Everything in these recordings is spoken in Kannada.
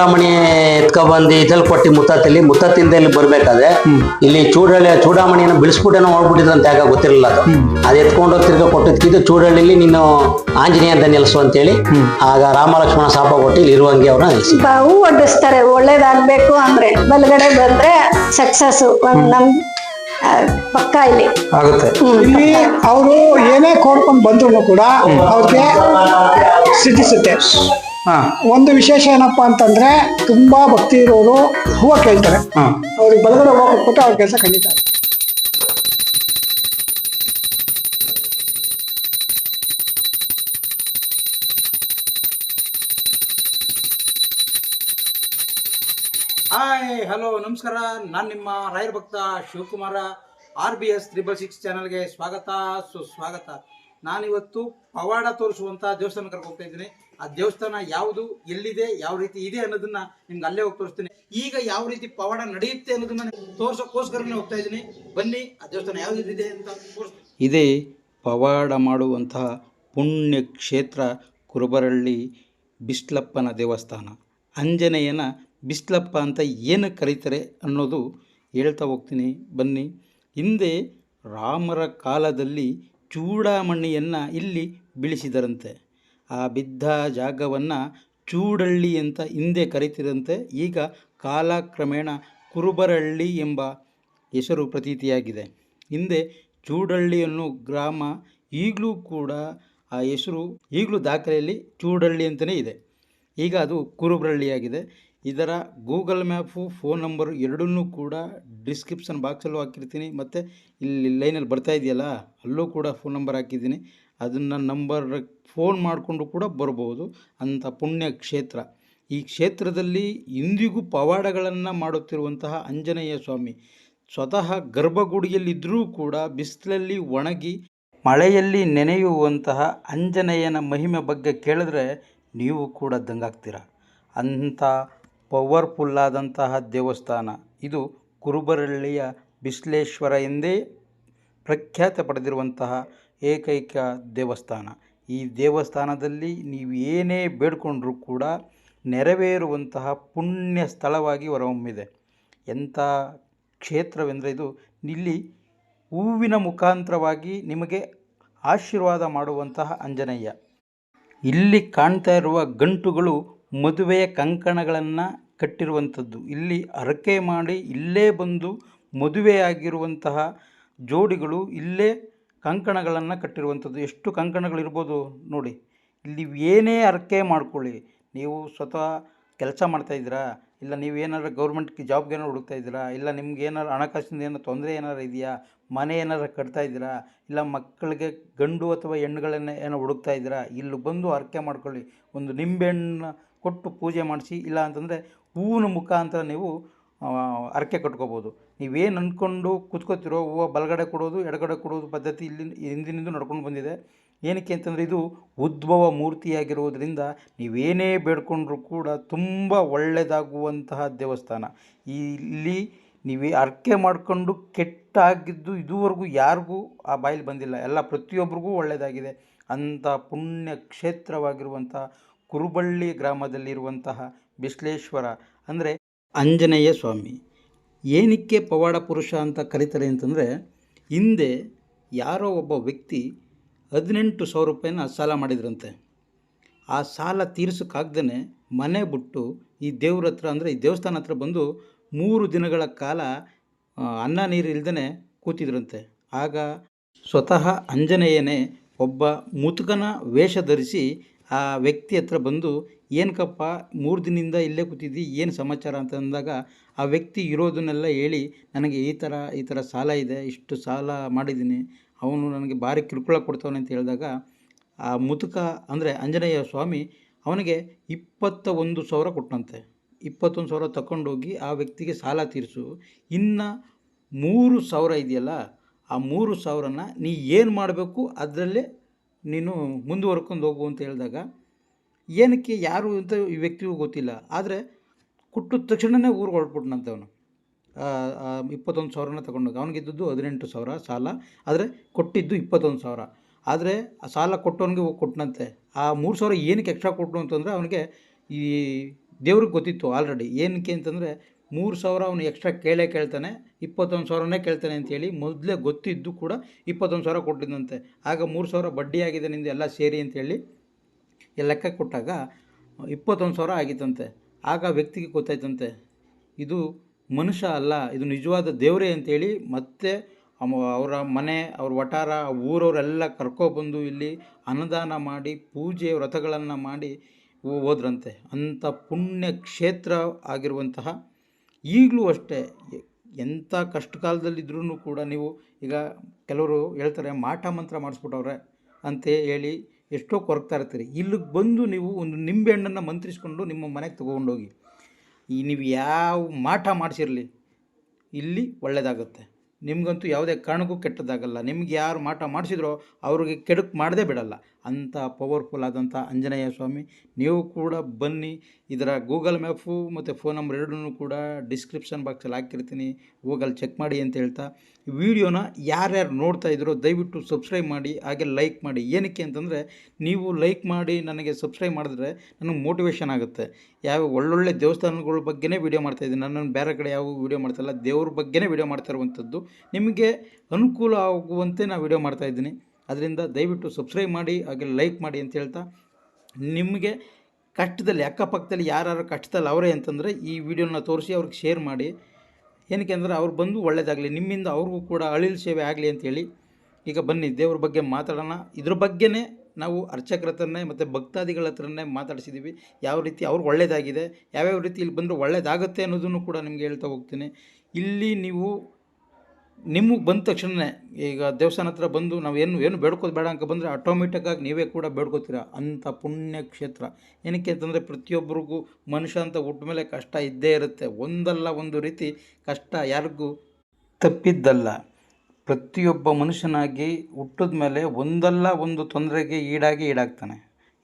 ಚೂಡಾಮಣಿ ಎತ್ಕೊಬಂದು ಇದ್ರಲ್ಲಿ ಕೊಟ್ಟು ಮುತ್ತತ್ತಲ್ಲಿ ಮುತ್ತತ್ತಿಂದ ಇಲ್ಲಿ ಬರ್ಬೇಕಾದ್ರೆ ಇಲ್ಲಿ ಚೂಡಳ್ಳಿ ಚೂಡಾಮಣಿಯನ್ನು ಬಿಡಿಸ್ಬಿಟ್ಟೇನೋ ಹೋಗ್ಬಿಟ್ಟಿದ್ರು ಅಂತ ಯಾಕೆ ಗೊತ್ತಿರಲಿಲ್ಲ ಅದು. ಅದು ಎತ್ಕೊಂಡು ತಿರ್ಗ ಕೊಟ್ಟಿದ್ದು ಕೊಟ್ಟಿದ್ಕಿದ್ದು ಚೂಡಳ್ಳಿಲಿ ನೀನು ಆಂಜನೇಯ ಅಂತ ನಿಲ್ಲಿಸು ಅಂತೇಳಿ ಆಗ ರಾಮಲಕ್ಷ್ಮಣ ಸಾಪ ಶಾಪ ಕೊಟ್ಟು ಇಲ್ಲಿ ಇರುವಂಗೆ ಅವ್ರನ್ನ ನಿಲ್ಲಿಸಿ ಬಾವು ಹೂ ಒಡ್ಡಿಸ್ತಾರೆ. ಒಳ್ಳೇದಾಗ್ಬೇಕು ಅಂದ್ರೆ ಬಲಗಡೆ ಬಂದ್ರೆ ಸಕ್ಸಸ್ ನಮ್ ಪಕ್ಕ ಇಲ್ಲಿ. ಆಗುತ್ತೆ. ಇಲ್ಲಿ ಅವರು ಏನೇ ಕೋಡ್ಕೊಂಡು ಬಂದ್ರು ಕೂಡ ಅವ್ರಿಗೆ ಸಿದ್ಧಿಸುತ್ತೆ. ಹಾ ಒಂದು ವಿಶೇಷ ಏನಪ್ಪಾ ಅಂತಂದ್ರೆ ತುಂಬಾ ಭಕ್ತಿ ಇರೋರು ಹೂವು ಕೇಳ್ತಾರೆ. ಅವ್ರಿಗೆ ಬಲಗಡೆ ಹೂವು ಕೊಟ್ಬಿಟ್ಟು ಅವ್ರ ಕೆಲಸ ಖಂಡಿತ. ಹಾಯ್ ಹಲೋ ನಮಸ್ಕಾರ. ನಾನು ನಿಮ್ಮ ರಾಯರ್ ಭಕ್ತ Shivakumara R B S triple six ಚಾನಲ್ಗೆ ಸ್ವಾಗತ. ಸುಸ್ವಾಗತ ನಾನಿವತ್ತು ಪವಾಡ ತೋರಿಸುವಂಥ ದೇವಸ್ಥಾನ ಹೋಗ್ತಾ ಇದ್ದೀನಿ. ಆ ದೇವಸ್ಥಾನ ಯಾವುದು, ಎಲ್ಲಿದೆ, ಯಾವ ರೀತಿ ಇದೆ ಅನ್ನೋದನ್ನ ನಿಮ್ಗೆ ಅಲ್ಲೇ ಹೋಗಿ ತೋರಿಸ್ತೀನಿ. ಈಗ ಯಾವ ರೀತಿ ಪವಾಡ ನಡೆಯುತ್ತೆ ಅನ್ನೋದನ್ನ ತೋರ್ಸೋಕ್ಕೋಸ್ಕರನೇ ಹೋಗ್ತಾ ಇದ್ದೀನಿ. ಬನ್ನಿ, ಆ ದೇವಸ್ಥಾನ ಯಾವ್ದು ಇದೆ ಅಂತ ತೋರಿಸ್ತೀನಿ. ಇದೇ ಪವಾಡ ಮಾಡುವಂತಹ ಪುಣ್ಯ ಕ್ಷೇತ್ರ ಕುರುಬರಳ್ಳಿ ಬಿಸ್ಲಪ್ಪನ ದೇವಸ್ಥಾನ. ಅಂಜನೇಯನ ಬಿಸ್ಲಪ್ಪ ಅಂತ ಏನು ಕರೀತಾರೆ ಅನ್ನೋದು ಹೇಳ್ತಾ ಹೋಗ್ತೀನಿ. ಬನ್ನಿ, ಹಿಂದೆ ರಾಮರ ಕಾಲದಲ್ಲಿ ಚೂಡಾಮಣಿಯನ್ನು ಇಲ್ಲಿ ಬೀಳಿಸಿದರಂತೆ. ಆ ಬಿದ್ದ ಜಾಗವನ್ನು ಚೂಡಳ್ಳಿ ಅಂತ ಹಿಂದೆ ಕರೀತಿರಂತೆ ಈಗ ಕಾಲಕ್ರಮೇಣ ಕುರುಬರಳ್ಳಿ ಎಂಬ ಹೆಸರು ಪ್ರತೀತಿಯಾಗಿದೆ. ಹಿಂದೆ ಚೂಡಳ್ಳಿ ಅನ್ನೋ ಗ್ರಾಮ, ಈಗಲೂ ಕೂಡ ಆ ಹೆಸರು, ಈಗಲೂ ದಾಖಲೆಯಲ್ಲಿ ಚೂಡಳ್ಳಿ ಅಂತಲೇ ಇದೆ. ಈಗ ಅದು ಕುರುಬರಳ್ಳಿಯಾಗಿದೆ. ಇದರ ಗೂಗಲ್ ಮ್ಯಾಪು, ಫೋನ್ ನಂಬರು ಎರಡನ್ನೂ ಕೂಡ ಡಿಸ್ಕ್ರಿಪ್ಷನ್ ಬಾಕ್ಸಲ್ಲೂ ಹಾಕಿರ್ತೀನಿ. ಮತ್ತು ಇಲ್ಲಿ ಲೈನಲ್ಲಿ ಬರ್ತಾ ಇದೆಯಲ್ಲ, ಅಲ್ಲೂ ಕೂಡ ಫೋನ್ ನಂಬರ್ ಹಾಕಿದ್ದೀನಿ. ಅದನ್ನು ನಂಬರ್ ಫೋನ್ ಮಾಡಿಕೊಂಡು ಕೂಡ ಬರ್ಬೋದು. ಅಂಥ ಪುಣ್ಯ ಕ್ಷೇತ್ರ. ಈ ಕ್ಷೇತ್ರದಲ್ಲಿ ಇಂದಿಗೂ ಪವಾಡಗಳನ್ನು ಮಾಡುತ್ತಿರುವಂತಹ ಆಂಜನೇಯ ಸ್ವಾಮಿ ಸ್ವತಃ ಗರ್ಭಗುಡಿಯಲ್ಲಿದ್ದರೂ ಕೂಡ ಬಿಸಿಲಲ್ಲಿ ಒಣಗಿ ಮಳೆಯಲ್ಲಿ ನೆನೆಯುವಂತಹ ಆಂಜನೇಯನ ಮಹಿಮೆ ಬಗ್ಗೆ ಕೇಳಿದ್ರೆ ನೀವು ಕೂಡ ದಂಗಾಗ್ತೀರ. ಅಂಥ ಪವರ್ಫುಲ್ಲಾದಂತಹ ದೇವಸ್ಥಾನ. ಇದು ಕುರುಬರಳ್ಳಿಯ ಬಿಸ್ಲೇಶ್ವರ ಎಂದೇ ಪ್ರಖ್ಯಾತ ಪಡೆದಿರುವಂತಹ ಏಕೈಕ ದೇವಸ್ಥಾನ. ಈ ದೇವಸ್ಥಾನದಲ್ಲಿ ನೀವು ಏನೇ ಬೇಡ್ಕೊಂಡ್ರೂ ಕೂಡ ನೆರವೇರುವಂತಹ ಪುಣ್ಯ ಸ್ಥಳವಾಗಿ ಹೊರಹೊಮ್ಮಿದೆ. ಎಂಥ ಕ್ಷೇತ್ರವೆಂದರೆ ಇದು, ಇಲ್ಲಿ ಹೂವಿನ ಮುಖಾಂತರವಾಗಿ ನಿಮಗೆ ಆಶೀರ್ವಾದ ಮಾಡುವಂತಹ ಅಂಜನಯ್ಯ ಇಲ್ಲಿ ಕಾಣ್ತಾ ಇರುವ ಗಂಟುಗಳು ಮದುವೆಯ ಕಂಕಣಗಳನ್ನು ಕಟ್ಟಿರುವಂಥದ್ದು. ಇಲ್ಲಿ ಹರಕೆ ಮಾಡಿ ಇಲ್ಲೇ ಬಂದು ಮದುವೆಯಾಗಿರುವಂತಹ ಜೋಡಿಗಳು ಇಲ್ಲೇ ಕಂಕಣಗಳನ್ನು ಕಟ್ಟಿರುವಂಥದ್ದು. ಎಷ್ಟು ಕಂಕಣಗಳಿರ್ಬೋದು ನೋಡಿ. ಇಲ್ಲಿ ಏನೇ ಅರಕೆ ಮಾಡ್ಕೊಳ್ಳಿ. ನೀವು ಸ್ವತಃ ಕೆಲಸ ಮಾಡ್ತಾಯಿದ್ದೀರಾ ಇಲ್ಲ ನೀವು ಏನಾರು ಗೌರ್ಮೆಂಟ್ಗೆ ಜಾಬ್ಗೆ ಏನಾರು ಹುಡುಕ್ತಾ ಇದ್ದೀರಾ? ಇಲ್ಲ ನಿಮ್ಗೆ ಏನಾರು ಹಣಕಾಸಿಂದ ಏನೋ ತೊಂದರೆ ಏನಾರು ಇದೆಯಾ? ಮನೆ ಏನಾರು ಕಟ್ತಾ ಇದ್ದೀರಾ? ಇಲ್ಲ ಮಕ್ಕಳಿಗೆ ಗಂಡು ಅಥವಾ ಹೆಣ್ಣುಗಳನ್ನು ಏನೋ ಹುಡುಕ್ತಾ ಇದ್ದೀರಾ? ಇಲ್ಲಿ ಬಂದು ಹರಕೆ ಮಾಡ್ಕೊಳ್ಳಿ. ಒಂದು ನಿಂಬೆಹಣ್ಣು ಕೊಟ್ಟು ಪೂಜೆ ಮಾಡಿಸಿ, ಇಲ್ಲ ಅಂತಂದರೆ ಹೂವಿನ ಮುಖಾಂತರ ನೀವು ಹರಕೆ ಕಟ್ಕೋಬೋದು. ನೀವೇನು ಅಂದ್ಕೊಂಡು ಕೂತ್ಕೋತಿರೋ, ಹೂವು ಬಲಗಡೆ ಕೊಡೋದು, ಎಡಗಡೆ ಕೊಡೋದು ಪದ್ಧತಿ ಇಲ್ಲಿ, ಹಿಂದಿನಿಂದ ನಡ್ಕೊಂಡು ಬಂದಿದೆ. ಏನಕ್ಕೆ ಅಂತಂದರೆ ಇದು ಉದ್ಭವ ಮೂರ್ತಿಯಾಗಿರುವುದರಿಂದ ನೀವೇನೇ ಬೇಡ್ಕೊಂಡ್ರೂ ಕೂಡ ತುಂಬ ಒಳ್ಳೆಯದಾಗುವಂತಹ ದೇವಸ್ಥಾನ. ಇಲ್ಲಿ ನೀವೇ ಅರ್ಕೆ ಮಾಡಿಕೊಂಡು ಕೆಟ್ಟಾಗಿದ್ದು ಇದುವರೆಗೂ ಯಾರಿಗೂ ಆ ಬಾಯಲ್ಲಿ ಬಂದಿಲ್ಲ. ಎಲ್ಲ ಪ್ರತಿಯೊಬ್ಬರಿಗೂ ಒಳ್ಳೆಯದಾಗಿದೆ ಅಂಥ ಪುಣ್ಯ ಕ್ಷೇತ್ರವಾಗಿರುವಂಥ ಕುರುಬಳ್ಳಿ ಗ್ರಾಮದಲ್ಲಿರುವಂತಹ ಬಿಸ್ಲೇಶ್ವರ. ಅಂದರೆ ಆಂಜನೇಯ ಸ್ವಾಮಿ. ಏನಕ್ಕೆ ಪವಾಡ ಪುರುಷ ಅಂತ ಕರೀತಾರೆ ಅಂತಂದರೆ, ಹಿಂದೆ ಯಾರೋ ಒಬ್ಬ ವ್ಯಕ್ತಿ ಹದಿನೆಂಟು ಸಾವಿರ ರೂಪಾಯಿನ ಸಾಲ ಮಾಡಿದ್ರಂತೆ. ಆ ಸಾಲ ತೀರಿಸೋಕ್ಕಾಗ್ದೇ ಮನೆ ಬಿಟ್ಟು ಈ ದೇವ್ರ ಹತ್ರ ಅಂದರೆ ಈ ದೇವಸ್ಥಾನ ಹತ್ರ ಬಂದು ಮೂರು ದಿನಗಳ ಕಾಲ ಅನ್ನ ನೀರು ಇಲ್ದೇ ಕೂತಿದ್ರಂತೆ. ಆಗ ಸ್ವತಃ ಆಂಜನೇಯನೇ ಒಬ್ಬ ಮುತುಕನ ವೇಷ ಧರಿಸಿ ಆ ವ್ಯಕ್ತಿ ಹತ್ರ ಬಂದು ಏನಕ್ಕಪ್ಪ ಮೂರು ದಿನದಿಂದ ಇಲ್ಲೇ ಕೂತಿದ್ದಿ, ಏನು ಸಮಾಚಾರ ಅಂತ ಅಂದಾಗ ಆ ವ್ಯಕ್ತಿ ಇರೋದನ್ನೆಲ್ಲ ಹೇಳಿ, ನನಗೆ ಈ ಥರ ಈ ಥರ ಸಾಲ ಇದೆ, ಇಷ್ಟು ಸಾಲ ಮಾಡಿದ್ದೀನಿ, ಅವನು ನನಗೆ ಭಾರಿ ಕಿರುಕುಳ ಕೊಡ್ತಾವನೆ ಅಂತ ಹೇಳಿದಾಗ, ಆ ಮುತುಕ ಅಂದರೆ ಆಂಜನೇಯ ಸ್ವಾಮಿ ಅವನಿಗೆ ಇಪ್ಪತ್ತ ಒಂದು ಸಾವಿರ ಕೊಟ್ಟಂತೆ ಇಪ್ಪತ್ತೊಂದು ಸಾವಿರ ತಗೊಂಡೋಗಿ ಆ ವ್ಯಕ್ತಿಗೆ ಸಾಲ ತೀರಿಸು. ಇನ್ನು ಮೂರು ಸಾವಿರ ಇದೆಯಲ್ಲ, ಆ ಮೂರು ಸಾವಿರನ ನೀ ಏನು ಮಾಡಬೇಕು, ಅದರಲ್ಲೇ ನೀನು ಮುಂದುವರ್ಕೊಂಡು ಹೋಗು ಅಂತ ಹೇಳಿದಾಗ ಏನಕ್ಕೆ, ಯಾರು ಅಂತ ಈ ವ್ಯಕ್ತಿಗೂ ಗೊತ್ತಿಲ್ಲ. ಆದರೆ ಕೊಟ್ಟಿದ ತಕ್ಷಣವೇ ಊರಿಗೆ ಹೊರಟ್ಬಿಟ್ನಂತೆ ಅವನು ಇಪ್ಪತ್ತೊಂದು ಸಾವಿರನ ತಗೊಂಡೋಗಿ. ಅವನಿಗಿದ್ದದ್ದು ಹದಿನೆಂಟು ಸಾವಿರ ಸಾಲ. ಆದರೆ ಕೊಟ್ಟಿದ್ದು ಇಪ್ಪತ್ತೊಂದು ಸಾವಿರ. ಆದರೆ ಆ ಸಾಲ ಕೊಟ್ಟವನಿಗೆ ಕೊಟ್ಟನಂತೆ ಆ ಮೂರು ಸಾವಿರ ಏನಕ್ಕೆ ಎಕ್ಸ್ಟ್ರಾ ಕೊಟ್ಟನು ಅಂತಂದರೆ ಅವನಿಗೆ ಈ ದೇವ್ರಿಗೆ ಗೊತ್ತಿತ್ತು ಆಲ್ರೆಡಿ. ಏನಕ್ಕೆ ಅಂತಂದರೆ ಮೂರು ಸಾವಿರ ಅವನು ಎಕ್ಸ್ಟ್ರಾ ಕೇಳೇ ಕೇಳ್ತಾನೆ, ಇಪ್ಪತ್ತೊಂದು ಸಾವಿರನೇ ಕೇಳ್ತಾನೆ ಅಂತೇಳಿ ಮೊದಲೇ ಗೊತ್ತಿದ್ದು ಕೂಡ ಇಪ್ಪತ್ತೊಂದು ಸಾವಿರ ಕೊಟ್ಟಿದ್ದಂತೆ ಆಗ ಮೂರು ಸಾವಿರ ಬಡ್ಡಿ ಆಗಿದೆ, ನಿಂದು ಎಲ್ಲ ಸೇರಿ ಅಂತೇಳಿ ಲೆಕ್ಕ ಕೊಟ್ಟಾಗ ಇಪ್ಪತ್ತೊಂದು ಸಾವಿರ ಆಗಿತ್ತಂತೆ. ಆಗ ವ್ಯಕ್ತಿಗೆ ಗೊತ್ತಾಯ್ತಂತೆ. ಇದು ಮನುಷ್ಯ ಅಲ್ಲ, ಇದು ನಿಜವಾದ ದೇವರೇ ಅಂತೇಳಿ ಮತ್ತೆ ಅವರ ಮನೆ, ಅವ್ರ ವಟಾರ ಊರವರೆಲ್ಲ ಕರ್ಕೊಬಂದು ಇಲ್ಲಿ ಅನ್ನದಾನ ಮಾಡಿ, ಪೂಜೆ ವ್ರತಗಳನ್ನು ಮಾಡಿ ಹೋದ್ರಂತೆ. ಅಂಥ ಪುಣ್ಯ ಕ್ಷೇತ್ರ ಆಗಿರುವಂತಹ ಈಗಲೂ ಅಷ್ಟೇ. ಎಂಥ ಕಷ್ಟ ಕಾಲದಲ್ಲಿದ್ರೂ ಕೂಡ ನೀವು ಈಗ ಕೆಲವರು ಹೇಳ್ತಾರೆ, ಮಾಟ ಮಂತ್ರ ಮಾಡಿಸ್ಬಿಟ್ಟವ್ರೆ ಅಂತ ಹೇಳಿ ಎಷ್ಟೋ ಕೊರಗ್ತಾ ಇರ್ತೀರಿ. ಇಲ್ಲಿಗೆ ಬಂದು ನೀವು ಒಂದು ನಿಂಬೆಹಣ್ಣನ್ನು ಮಂತ್ರಿಸ್ಕೊಂಡು ನಿಮ್ಮ ಮನೆಗೆ ತೊಗೊಂಡೋಗಿ, ಈ ನೀವು ಯಾವ ಮಾಟ ಮಾಡಿಸಿರಲಿ, ಇಲ್ಲಿ ಒಳ್ಳೆಯದಾಗುತ್ತೆ ನಿಮಗಂತೂ ಯಾವುದೇ ಕಾರಣಕ್ಕೂ ಕೆಟ್ಟದಾಗಲ್ಲ ನಿಮ್ಗೆ ಯಾರು ಮಾಟ ಮಾಡಿಸಿದ್ರೋ ಅವ್ರಿಗೆ ಕೆಡುಕು ಮಾಡದೇ ಬಿಡಲ್ಲ. ಅಂಥ ಪವರ್ಫುಲ್ ಆದಂಥ ಆಂಜನೇಯ ಸ್ವಾಮಿ. ನೀವು ಕೂಡ ಬನ್ನಿ. ಇದರ ಗೂಗಲ್ ಮ್ಯಾಪು ಮತ್ತು ಫೋನ್ ನಂಬರ್ ಎರಡನ್ನೂ ಕೂಡ ಡಿಸ್ಕ್ರಿಪ್ಷನ್ ಬಾಕ್ಸಲ್ಲಿ ಹಾಕಿರ್ತೀನಿ. ಗೂಗಲ್ ಚೆಕ್ ಮಾಡಿ ಅಂತ ಹೇಳ್ತಾ. ಈ ವಿಡಿಯೋನ ಯಾರ್ಯಾರು ನೋಡ್ತಾ ಇದ್ರೋ ದಯವಿಟ್ಟು ಸಬ್ಸ್ಕ್ರೈಬ್ ಮಾಡಿ, ಹಾಗೆ ಲೈಕ್ ಮಾಡಿ. ಏನಕ್ಕೆ ಅಂತಂದರೆ, ನೀವು ಲೈಕ್ ಮಾಡಿ ನನಗೆ ಸಬ್ಸ್ಕ್ರೈಬ್ ಮಾಡಿದ್ರೆ ನನಗೆ ಮೋಟಿವೇಶನ್ ಆಗುತ್ತೆ. ಯಾವ ಒಳ್ಳೊಳ್ಳೆ ದೇವಸ್ಥಾನಗಳ ಬಗ್ಗೆನೇ ವಿಡಿಯೋ ಮಾಡ್ತಾಯಿದ್ದೀನಿ ನನ್ನನ್ನು ಬೇರೆ ಕಡೆ ಯಾವ ವಿಡಿಯೋ ಮಾಡ್ತಾಯಿಲ್ಲ ದೇವ್ರ ಬಗ್ಗೆನೇ ವಿಡಿಯೋ ಮಾಡ್ತಾ ಇರುವಂಥದ್ದು ನಿಮಗೆ ಅನುಕೂಲ ಆಗುವಂತೆ ನಾನು ವಿಡಿಯೋ ಮಾಡ್ತಾಯಿದ್ದೀನಿ ಅದರಿಂದ ದಯವಿಟ್ಟು ಸಬ್ಸ್ಕ್ರೈಬ್ ಮಾಡಿ ಹಾಗೆ ಲೈಕ್ ಮಾಡಿ ಅಂತ ಹೇಳ್ತಾ ನಿಮಗೆ ಕಷ್ಟದಲ್ಲಿ, ಅಕ್ಕಪಕ್ಕದಲ್ಲಿ ಯಾರು ಕಷ್ಟದಲ್ಲಿ ಅವರೇ ಅಂತಂದರೆ ಈ ವಿಡಿಯೋನ ತೋರಿಸಿ ಅವ್ರಿಗೆ ಶೇರ್ ಮಾಡಿ. ಏನಕ್ಕೆ ಅಂದರೆ ಅವ್ರು ಬಂದು ಒಳ್ಳೆಯದಾಗಲಿ ನಿಮ್ಮಿಂದ ಅವ್ರಿಗೂ ಕೂಡ ಅಳಿಲು ಸೇವೆ ಆಗಲಿ ಅಂತೇಳಿ ಈಗ ಬನ್ನಿ, ದೇವ್ರ ಬಗ್ಗೆ ಮಾತಾಡೋಣ. ಇದ್ರ ಬಗ್ಗೆನೇ ನಾವು ಅರ್ಚಕರ ಹತ್ರನೇ ಮತ್ತು ಭಕ್ತಾದಿಗಳ ಹತ್ರನೇ ಮಾತಾಡಿಸಿದ್ದೀವಿ ಯಾವ ರೀತಿ ಅವ್ರಿಗೆ ಒಳ್ಳೆಯದಾಗಿದೆ ಯಾವ್ಯಾವ ರೀತಿ ಇಲ್ಲಿ ಬಂದರೆ ಒಳ್ಳೆಯದಾಗುತ್ತೆ ಅನ್ನೋದನ್ನು ಕೂಡ ನಿಮಗೆ ಹೇಳ್ತಾ ಹೋಗ್ತೀನಿ. ಇಲ್ಲಿ ನೀವು ನಿಮಗೆ ಬಂದ ತಕ್ಷಣ ಈಗ ದೇವಸ್ಥಾನ ಹತ್ರ ಬಂದು ನಾವು ಏನು ಏನು ಬೇಡ್ಕೋದು ಬೇಡ ಅಂತ ಬಂದರೆ ಆಟೋಮೆಟಿಕ್ಕಾಗಿ ನೀವೇ ಕೂಡ ಬೇಡ್ಕೋತೀರ? ಅಂಥ ಪುಣ್ಯ ಕ್ಷೇತ್ರ ಏನಕ್ಕೆ ಅಂತಂದರೆ ಪ್ರತಿಯೊಬ್ಬರಿಗೂ ಮನುಷ್ಯ ಅಂತ ಹುಟ್ಟ ಮೇಲೆ ಕಷ್ಟ ಇದ್ದೇ ಇರುತ್ತೆ. ಒಂದಲ್ಲ ಒಂದು ರೀತಿ ಕಷ್ಟ ಯಾರಿಗೂ ತಪ್ಪಿದ್ದಲ್ಲ. ಪ್ರತಿಯೊಬ್ಬ ಮನುಷ್ಯನಾಗಿ ಹುಟ್ಟಿದ ಮೇಲೆ ಒಂದಲ್ಲ ಒಂದು ತೊಂದರೆಗೆ ಈಡಾಗಿ ಈಡಾಗ್ತಾನೆ.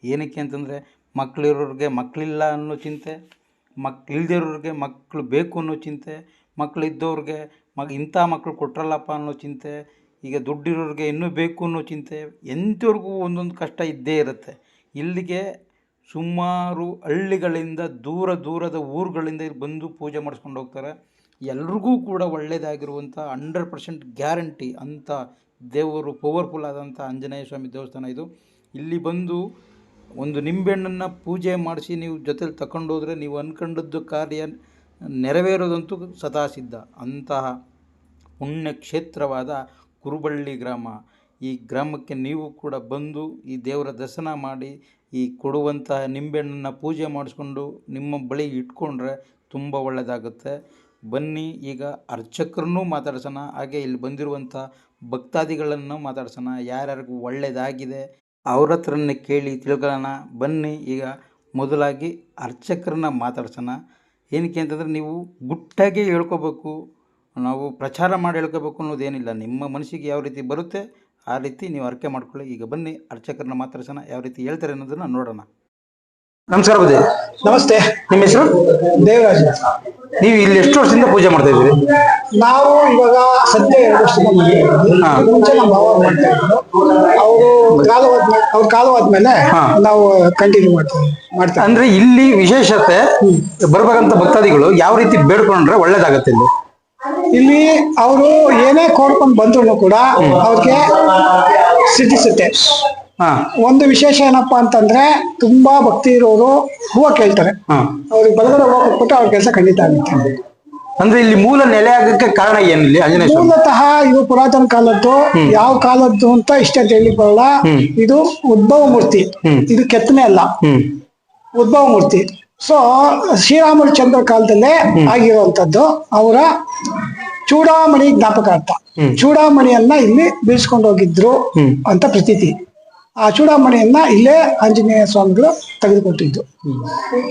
ಏನಕ್ಕೆ ಅಂತಂದರೆ ಮಕ್ಕಳಿರೋರಿಗೆ ಮಕ್ಕಳಿಲ್ಲ ಅನ್ನೋ ಚಿಂತೆ ಮಕ್ಕಳಿಲ್ದಿರೋರಿಗೆ ಮಕ್ಕಳು ಬೇಕು ಅನ್ನೋ ಚಿಂತೆ ಮಕ್ಕಳಿದ್ದವ್ರಿಗೆ ಮಗ ಇಂಥ ಮಕ್ಕಳು ಕೊಟ್ರಲ್ಲಪ್ಪ ಅನ್ನೋ ಚಿಂತೆ, ಈಗ ದುಡ್ಡಿರೋರಿಗೆ ಇನ್ನೂ ಬೇಕು ಅನ್ನೋ ಚಿಂತೆ, ಎಂಥವ್ರಿಗೂ ಒಂದೊಂದು ಕಷ್ಟ ಇದ್ದೇ ಇರುತ್ತೆ. ಇಲ್ಲಿಗೆ ಸುಮಾರು ಹಳ್ಳಿಗಳಿಂದ ದೂರ ದೂರದ ಊರುಗಳಿಂದ ಬಂದು ಪೂಜೆ ಮಾಡಿಸ್ಕೊಂಡು ಹೋಗ್ತಾರೆ. ಎಲ್ರಿಗೂ ಕೂಡ ಒಳ್ಳೆಯದಾಗಿರುವಂಥ ಹಂಡ್ರೆಡ್ ಪರ್ಸೆಂಟ್ ಗ್ಯಾರಂಟಿ ಅಂಥ ದೇವರು, ಪವರ್ಫುಲ್ ಆದಂಥ ಆಂಜನೇಯ ಸ್ವಾಮಿ ದೇವಸ್ಥಾನ ಇದು. ಇಲ್ಲಿ ಬಂದು ಒಂದು ನಿಂಬೆಹಣ್ಣನ್ನು ಪೂಜೆ ಮಾಡಿಸಿ ನೀವು ಜೊತೇಲಿ ತಗೊಂಡೋದ್ರೆ ನೀವು ಅಂದ್ಕೊಂಡದ್ದು ಕಾರ್ಯ ನೆರವೇರೋದಂತೂ ಸದಾ ಸಿದ್ಧ. ಅಂತಹ ಪುಣ್ಯ ಕ್ಷೇತ್ರವಾದ ಕುರುಬಳ್ಳಿ ಗ್ರಾಮ, ಈ ಗ್ರಾಮಕ್ಕೆ ನೀವು ಕೂಡ ಬಂದು ಈ ದೇವರ ದರ್ಶನ ಮಾಡಿ, ಈ ಕೊಡುವಂತಹ ನಿಂಬೆಹಣ್ಣನ್ನು ಪೂಜೆ ಮಾಡಿಸ್ಕೊಂಡು ನಿಮ್ಮ ಬಳಿ ಇಟ್ಕೊಂಡ್ರೆ ತುಂಬ ಒಳ್ಳೆಯದಾಗುತ್ತೆ ಬನ್ನಿ, ಈಗ ಅರ್ಚಕರನ್ನೂ ಮಾತಾಡ್ಸೋಣ, ಹಾಗೆ ಇಲ್ಲಿ ಬಂದಿರುವಂಥ ಭಕ್ತಾದಿಗಳನ್ನು ಮಾತಾಡ್ಸೋಣ, ಯಾರ್ಯಾರಿಗೂ ಒಳ್ಳೆಯದಾಗಿದೆ ಅವ್ರ ಹತ್ರನೇ ಕೇಳಿ ತಿಳ್ಕೊಳ್ಳೋಣ. ಬನ್ನಿ, ಈಗ ಮೊದಲಾಗಿ ಅರ್ಚಕರನ್ನ ಮಾತಾಡ್ಸೋಣ. ಏನಕ್ಕೆ ಅಂತಂದರೆ ನೀವು ಗುಟ್ಟಾಗಿ ಹೇಳ್ಕೋಬೇಕು ನಾವು ಪ್ರಚಾರ ಮಾಡಿ ಹೇಳ್ಕೋಬೇಕು ಅನ್ನೋದೇನಿಲ್ಲ. ನಿಮ್ಮ ಮನಸ್ಸಿಗೆ ಯಾವ ರೀತಿ ಬರುತ್ತೆ ಆ ರೀತಿ ನೀವು ಅರ್ಕೆ ಮಾಡ್ಕೊಳ್ಳಿ. ಈಗ ಬನ್ನಿ ಅರ್ಚಕರನ್ನ ಮಾತಾಡ್ಸೋಣ ಯಾವ ರೀತಿ ಹೇಳ್ತಾರೆ ಅನ್ನೋದನ್ನ ನೋಡೋಣ. ನಮಸ್ಕಾರ ಬುದ್ಧಿ ನಮಸ್ತೆ. ನಿಮ್ಮ ಹೆಸರು? ದೇವರಾಜ. ನೀವು ಇಲ್ಲಿ ಎಷ್ಟು ವರ್ಷದಿಂದ ಪೂಜೆ ಮಾಡ್ತಾ ಇದ್ದೀರಿ? ನಾವು ಇವಾಗ ಸದ್ಯ ಎರಡು ವರ್ಷದಿಂದ. ಮುಂಚೆ ನಮ್ಮ ಮಾವ ಮಾಡ್ತಾ ಇದ್ರು. ಅವರು ಅವ್ರ ಕಾಲು ಆದ್ಮೇಲೆ ನಾವು ಕಂಟಿನ್ಯೂ ಮಾಡ್ತೀವಿ ಮಾಡ್ತೀವಿ ಅಂದ್ರೆ ಇಲ್ಲಿ ವಿಶೇಷತೆ ಬರ್ಬೇಕಂತ ಭಕ್ತಾದಿಗಳು ಯಾವ ರೀತಿ ಬೇಡ್ಕೊಂಡ್ರೆ ಒಳ್ಳೇದಾಗತ್ತೆ ಇಲ್ಲಿ? ಇಲ್ಲಿ ಅವರು ಏನೇ ಕೋರ್ಕೊಂಡು ಬಂದ್ರು ಕೂಡ ಅವ್ರಿಗೆ ಸಿದ್ಧಿಸುತ್ತೆ. ಹಾ. ಒಂದು ವಿಶೇಷ ಏನಪ್ಪಾ ಅಂತಂದ್ರೆ ತುಂಬಾ ಭಕ್ತಿ ಇರೋರು ಹೂವ ಕೇಳ್ತಾರೆ. ಹಾ. ಅವ್ರಿಗೆ ಬಲಗಡೆ ಹೂವ ಕೊಟ್ಬಿಟ್ಟು ಅವ್ರ ಕೆಲಸ ಖಂಡಿತ ಆಗುತ್ತೆ. ಅಂದ್ರೆ ಇಲ್ಲಿ ಮೂಲ ನೆಲೆ ಆಗಕ್ಕೆ ಕಾರಣ ಏನಿಲ್ಲ ಆಂಜನೇಯ ಸ್ವಾಮಿ? ಮೂಲತಃ ಇದು ಪುರಾತನ ಕಾಲದ್ದು ಯಾವ ಕಾಲದ್ದು ಅಂತ ಇಷ್ಟ ಅಂತ ಹೇಳಿ ಬರಲ್ಲ ಇದು ಉದ್ಭವ ಮೂರ್ತಿ. ಇದು ಕೆತ್ತನೆ ಅಲ್ಲ. ಉದ್ಭವ ಮೂರ್ತಿ. ಸೊ ಶ್ರೀರಾಮಚಂದ್ರ ಕಾಲದಲ್ಲೇ ಆಗಿರುವಂತದ್ದು ಅವರ ಚೂಡಾಮಣಿ ಜ್ಞಾಪಕಾರ್ಥ. ಚೂಡಾಮಣಿಯನ್ನ ಇಲ್ಲಿ ಬೀಳ್ಸ್ಕೊಂಡು ಹೋಗಿದ್ರು ಅಂತ ಪ್ರತೀತಿ. ಆ ಚೂಡಾಮಣಿಯನ್ನ ಇಲ್ಲೇ ಆಂಜನೇಯ ಸ್ವಾಮಿಗಳು ತೆಗೆದುಕೊಟ್ಟಿದ್ದು.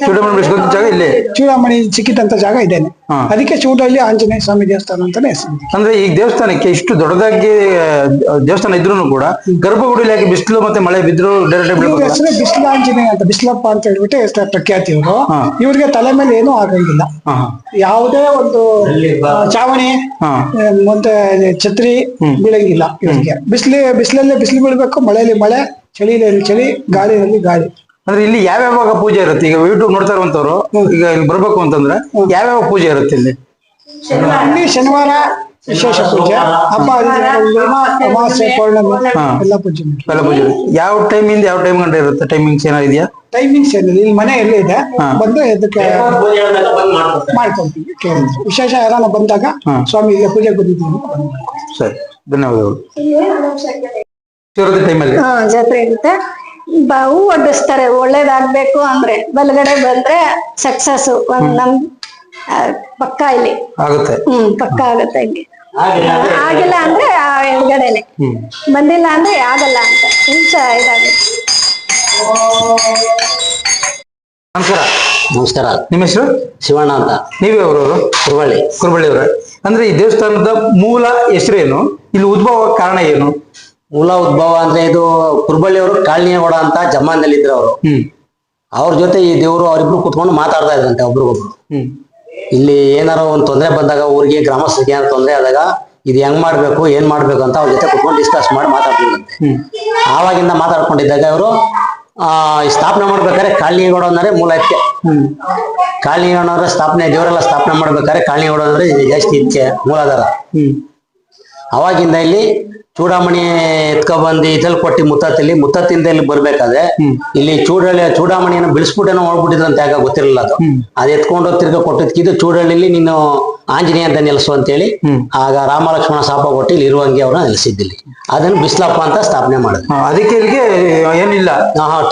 ಚೂಡಾಮಣಿ ಜಾಗ ಇಲ್ಲೇ? ಚೂಡಾಮಣಿ ಸಿಕ್ಕಿದಂತ ಜಾಗ ಇದೇನೆ. ಅದಕ್ಕೆ ಚೂಡಲ್ಲಿ ಆಂಜನೇಯ ಸ್ವಾಮಿ ದೇವಸ್ಥಾನ ಅಂತಾನೆ ಹೆಸರು. ಅಂದ್ರೆ ಈ ದೇವಸ್ಥಾನಕ್ಕೆ ಇಷ್ಟು ದೊಡ್ಡದಾಗಿ ದೇವಸ್ಥಾನ ಇದ್ರು ಕೂಡ ಗರ್ಭಗುಡಿಲಿ ಯಾಕೆ ಬಿಸಿಲು ಮತ್ತೆ ಮಳೆ ಬಿದ್ರು ಡೈರೆಕ್ಟ್ ಇವ್ರ ಆಂಜನೇಯ ಹೆಸರು ಅಂತ ಬಿಸಿಲಪ್ಪ ಅಂತ ಹೇಳ್ಬಿಟ್ಟು ಹೆಸರು ಪ್ರಖ್ಯಾತಿ ಇವರು. ಇವ್ರಿಗೆ ತಲೆ ಮೇಲೆ ಏನು ಆಗಂಗಿಲ್ಲ. ಯಾವುದೇ ಒಂದು ಚಾವಣಿ ಮುಂದೆ ಮತ್ತೆ ಛತ್ರಿ ಬೀಳಂಗಿಲ್ಲ ಇವ್ರಿಗೆ. ಬಿಸಿಲು ಬಿಸಿಲಲ್ಲೇ ಬಿಸಿಲು ಬೀಳ್ಬೇಕು ಮಳೆಯಲ್ಲಿ ಮಳೆ ಚಳಿಯಲ್ಲಿ ಚಳಿ ಗಾಳಿಯಲ್ಲಿ ಗಾಳಿ. ಅಂದ್ರೆ ಇಲ್ಲಿ ಯಾವ್ಯಾವಾಗ ಪೂಜೆ ಇರುತ್ತೆ? ಈಗ ಯೂಟ್ಯೂಬ್ ನೋಡ್ತಾ ಇರುವಂತವ್ರು ಈಗ ಇಲ್ಲಿ ಬರ್ಬೇಕು ಅಂತಂದ್ರೆ ಯಾವ್ಯಾವ ಪೂಜೆ ಇರುತ್ತೆ ಇಲ್ಲಿ? ಇಲ್ಲಿ ಶನಿವಾರ ವಿಶೇಷ ಪೂಜೆ. ಹಬ್ಬ ಅಮಾವಾಸ್ಯೆ ಪೌರ್ಣಮಿ ಎಲ್ಲ ಪೂಜೆ ಯಾವ ಟೈಮ್ ಪೂಜೆ ಯಾವ ಟೈಮಿಂದ ಯಾವ ಟೈಮ್ ಗಂಟೆ ಇರುತ್ತೆ? ಟೈಮಿಂಗ್ಸ್ ಏನಾಗಿದೆಯಾ ಇದೆಯಾ? ಟೈಮಿಂಗ್ಸ್ ಏನಿದೆ ಇಲ್ಲಿ ಮನೆ ಎಲ್ಲ ಇದೆ. ಬಂದು ಇದಕ್ಕೆ ಮಾಡ್ಕೊಂತೀವಿ ಕೇಳಿದ್ರೆ ವಿಶೇಷ ಯಾರನ್ನ ಬಂದಾಗ ಸ್ವಾಮಿ ಪೂಜೆ ಪೂಜೆಗೆ ಬಂದಿದ್ದೀವಿ ಅಂತ. ಸರಿ. ಧನ್ಯವಾದಗಳು. ಇರುತ್ತೆ ಟೈಮಲ್ಲಿ ಹಾ ಜಾತ್ರೆ ಇರುತ್ತೆ. ಬಾವು ಹೂ ಒಡ್ಡಿಸ್ತಾರೆ. ಒಳ್ಳೇದಾಗ್ಬೇಕು ಅಂದ್ರೆ ಬಲಗಡೆ ಬಂದ್ರೆ ಸಕ್ಸಸ್ ಒಂದ್ ನಮ್ ಆ, ಪಕ್ಕ ಇಲ್ಲಿ. ಆಗುತ್ತೆ. ಹ್ಮ್ ಪಕ್ಕ ಆಗುತ್ತೆ ಇಲ್ಲಿ. ಆಗಿಲ್ಲ ಅಂದ್ರೆ ಆ ಎಡಗಡೆನೆ ಬಂದಿಲ್ಲ ಅಂದ್ರೆ ಆಗಲ್ಲ ಅಂತ. ಇಂಚ ಇದಾಗುತ್ತೆ. ನಮಸ್ಕಾರ. ನಮಸ್ಕಾರ. ನಿಮ್ಮ ಹೆಸರು? ಶಿವಣ್ಣ ಅಂತ. ನೀವೇ ಅವರವರು ಕುರುವಳ್ಳಿ ಕುರುಬಳ್ಳಿ ಅವರ. ಅಂದ್ರೆ ಈ ದೇವಸ್ಥಾನದ ಮೂಲ ಹೆಸರೇನು? ಇಲ್ಲಿ ಉದ್ಭವ ಕಾರಣ ಏನು? ಮೂಲ ಉದ್ಭವ ಅಂದ್ರೆ ಇದು ಕುರುಬಳ್ಳಿಯವರು ಕಾಳನಿಯಗೌಡ ಅಂತ ಜಮಾನ್ದಲ್ಲಿ ಇದ್ರು ಅವರು. ಅವ್ರ ಜೊತೆ ಈ ದೇವರು ಅವರಿಬ್ರು ಕುತ್ಕೊಂಡು ಮಾತಾಡ್ತಾ ಇದ್ರಂತೆ ಒಬ್ರಿಗೊಬ್ರು. ಇಲ್ಲಿ ಏನಾರ ಒಂದು ತೊಂದರೆ ಬಂದಾಗ ಊರಿಗೆ ಗ್ರಾಮಸ್ಥರಿಗೆ ಏನಾರ ತೊಂದರೆ ಆದಾಗ ಇದು ಹೆಂಗ್ ಮಾಡ್ಬೇಕು ಏನ್ ಮಾಡ್ಬೇಕು ಅಂತ ಅವ್ರ ಜೊತೆ ಕುತ್ಕೊಂಡು ಡಿಸ್ಕಸ್ ಮಾಡಿ ಮಾತಾಡ್ತಿದ್ರಂತೆ. ಆವಾಗಿಂದ ಮಾತಾಡ್ಕೊಂಡಿದ್ದಾಗ ಅವರು ಆ ಸ್ಥಾಪನೆ ಮಾಡ್ಬೇಕಾದ್ರೆ ಕಾಳನಿಗೌಡ ಅಂದ್ರೆ ಮೂಲ ಇಕ್ಕೆ ಹ್ಮ್. ಅಂದ್ರೆ ಸ್ಥಾಪನೆ ದೇವರೆಲ್ಲ ಸ್ಥಾಪನೆ ಮಾಡ್ಬೇಕಾದ್ರೆ ಕಾಳನಿಗೌಡ ಅಂದ್ರೆ ಜಾಸ್ತಿ ಇಕ್ಕೆ ಮೂಲಾಧಾರ ಅವಾಗಿಂದ ಇಲ್ಲಿ ಚೂಡಾಮಣಿ ಎತ್ಕೊಬಂದು ಇದ್ರಲ್ಲಿ ಕೊಟ್ಟಿ ಮುತ್ತತ್ತಲ್ಲಿ ಮುತ್ತತ್ತಿಂದ ಇಲ್ಲಿ ಬರ್ಬೇಕಾದ್ರೆ ಇಲ್ಲಿ ಚೂಡಳ್ಳಿ ಚೂಡಾಮಣಿಯನ್ನು ಬಿಳಿಸ್ಬಿಟ್ಟೇನೋ ಅಂತ ಯಾಕೆ ಗೊತ್ತಿರಲಿಲ್ಲ ಅದು. ಅದ್ ಎತ್ಕೊಂಡು ತಿರ್ಗ ಕೊಟ್ಟಿದ್ಕಿದ್ದು ಚೂಡಳ್ಳಿಲಿ ನೀನು ಆಂಜನೇಯ ಅಂತ ಹೇಳಿ ಅಂತೇಳಿ ಆಗ ರಾಮ ಲಕ್ಷ್ಮಣ ಶಾಪ ಕೊಟ್ಟು ಇಲ್ಲಿ ಇರುವಂಗೆ ಅವ್ರನ್ನ ನೆಲೆಸಿದ್ದಿಲ್ಲಿ. ಅದನ್ನು ಬಿಸ್ಲಪ್ಪ ಅಂತ ಸ್ಥಾಪನೆ ಮಾಡಿದ್ರು. ಅದಕ್ಕೆ ಇಲ್ಲಿಗೆ ಏನಿಲ್ಲ.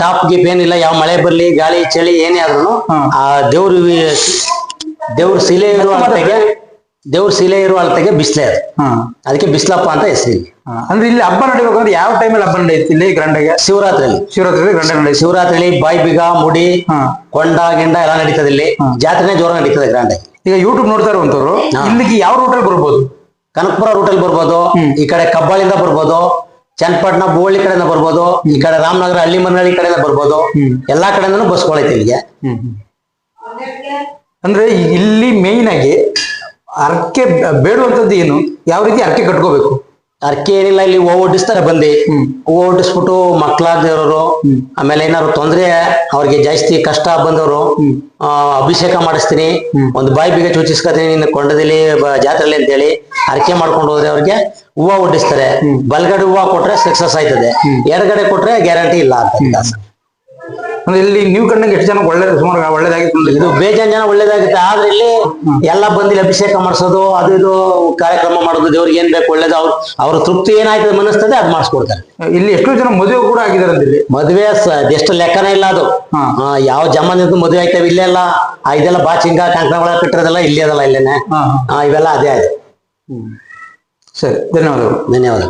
ಟಾಪ್ ಗೀಪ್ ಏನಿಲ್ಲ ಯಾವ ಮಳೆ ಬರ್ಲಿ ಗಾಳಿ ಚಳಿ ಏನೇ ಆದ್ರೂ ಆ ದೇವ್ರ ದೇವ್ರ ಶಿಲೆ ದೇವ್ರ ಶಿಲೆ ಇರುವ ಅಳತೆಗೆ ಬಿಸ್ಲೇ ಅದು. ಹಾ. ಅದಕ್ಕೆ ಬಿಸ್ಲಪ್ಪ ಅಂತ ಹೆಸರು ಇಲ್ಲಿ ಅಂದ್ರೆ ಇಲ್ಲಿ ಹಬ್ಬ ನಡಿಬೇಕಂದ್ರೆ ಯಾವ ಟೈಮಲ್ಲಿ ಹಬ್ಬ ನಡೆಯುತ್ತೆ ಇಲ್ಲಿ ಗ್ರಾಂಡಾಗೆ? ಶಿವರಾತ್ರಿಯಲ್ಲಿ. ಶಿವರಾತ್ರಿ ಗ್ರಂಡ ನಡೆಯುತ್ತೆ. ಶಿವರಾತ್ರಿ ಬಾಯಿ ಬಿಗ ಮುಡಿ ಹಾ. ಕೊಂಡ ಗಿಂಡ ಎಲ್ಲ ನಡೀತದೆ ಇಲ್ಲಿ. ಜಾತ್ರೆನೇ ಜೋರ ನಡೀತದೆ ಗ್ರಾಂಡ್ ಈಗ ಯೂಟ್ಯೂಬ್ ನೋಡ್ತಾ ಇರುವಂತವ್ರು ಇಲ್ಲಿಗೆ ಯಾವ ರೂಟಲ್ಲಿ ಬರ್ಬೋದು? ಕನಕಪುರ ರೂಟಲ್ಲಿ ಬರ್ಬೋದು. ಈ ಕಡೆ ಕಬ್ಬಾಳಿಂದ ಬರ್ಬೋದು. ಚನ್ನಪಟ್ಟಣ ಬೋಳಿ ಕಡೆಯಿಂದ ಬರ್ಬೋದು. ಈ ಕಡೆ ರಾಮನಗರ ಹಳ್ಳಿ ಮನಹಳ್ಳಿ ಕಡೆಯಿಂದ ಬರ್ಬೋದು. ಎಲ್ಲಾ ಕಡೆಯಿಂದನೂ ಬಸ್ಗಳೈತೆ ಇಲ್ಲಿಗೆ ಅಂದ್ರೆ ಇಲ್ಲಿ ಮೇಯ್ನ್ ಆಗಿ ಅರ್ಕೆ ಬೇಡುವಂತದ್ದು ಏನು? ಯಾವ ರೀತಿ ಅರ್ಕೆ ಕಟ್ಕೋಬೇಕು? ಅರ್ಕೆ ಏನಿಲ್ಲ ಇಲ್ಲಿ ಹೂವು ಒಡ್ಡಿಸ್ತಾರೆ ಬಂದು. ಹೂವು ಒಡ್ಡಿಸ್ಬಿಟ್ಟು ಮಕ್ಕಳಾಗದಿರೋರು ಆಮೇಲೆ ಏನಾದ್ರು ತೊಂದ್ರೆ ಅವ್ರಿಗೆ ಜಾಸ್ತಿ ಕಷ್ಟ ಬಂದವರು ಆ, ಅಭಿಷೇಕ ಮಾಡಿಸ್ತೀನಿ. ಒಂದು ಬಾಯಿ ಬೀಗ ಚುಚ್ಚಿಸ್ಕೊತೀನಿ ನಿನ್ನ ಕೊಂಡದಲ್ಲಿ ಜಾತ್ರೆಲಿ ಜಾತ್ರೆಯಲ್ಲಿ ಅಂತೇಳಿ ಅರ್ಕೆ ಮಾಡ್ಕೊಂಡು ಹೋದ್ರೆ ಅವ್ರಿಗೆ ಹೂವು ಒಡ್ಡಿಸ್ತಾರೆ. ಬಲ್ಗಡೆ ಹೂವು ಕೊಟ್ರೆ ಸಕ್ಸಸ್ ಆಯ್ತದೆ. ಎಡಗಡೆ ಕೊಟ್ರೆ ಗ್ಯಾರಂಟಿ ಇಲ್ಲ ಅಂತ ಅಂದ್ರೆ ಇಲ್ಲಿ ನೀವು ಕಂಡಂಗೆ ಎಷ್ಟು ಜನ ಒಳ್ಳೆ ಸುಮಾರು ಒಳ್ಳೇದಾಗಿತ್ತು ಇದು ಬೇಜಾನ್ ಜನ ಒಳ್ಳೇದಾಗುತ್ತೆ. ಆದ್ರೆ ಇಲ್ಲಿ ಎಲ್ಲ ಬಂದಿಲ್ಲಿ ಅಭಿಷೇಕ ಮಾಡಿಸೋದು ಅದು ಇದು ಕಾರ್ಯಕ್ರಮ ಮಾಡೋದು ದೇವ್ರಿಗೆ ಏನ್ ಬೇಕು ಒಳ್ಳೇದು ಅವ್ರ ಅವ್ರ ತೃಪ್ತಿ ಏನಾಯ್ತದೆ ಮನಸ್ತದೆ ಅದ್ ಮಾಡಿಸ್ಕೊಡ್ತಾರೆ. ಇಲ್ಲಿ ಎಷ್ಟೋ ಜನ ಮದುವೆ ಕೂಡ ಆಗಿದ್ದಾರೆ ಅಂತ ಇಲ್ಲಿ. ಮದುವೆ ಎಷ್ಟು ಲೆಕ್ಕನೇ ಇಲ್ಲ ಅದು. ಆ, ಯಾವ ಜಮಾನದ ಮದುವೆ ಆಯ್ತವೆ ಇಲ್ಲೇ ಆ, ಇದೆಲ್ಲ ಬಾಚಿಂಗ ಕಂಕಣಗಳ ಕಟ್ಟಿರೋದೆಲ್ಲ ಇಲ್ಲೇ ಅದಲ್ಲ ಇಲ್ಲೇನೆ. ಹಾ, ಆ, ಇವೆಲ್ಲ ಅದೇ ಆಯ್ತು. ಸರಿ ಧನ್ಯವಾದಗಳು. ಧನ್ಯವಾದ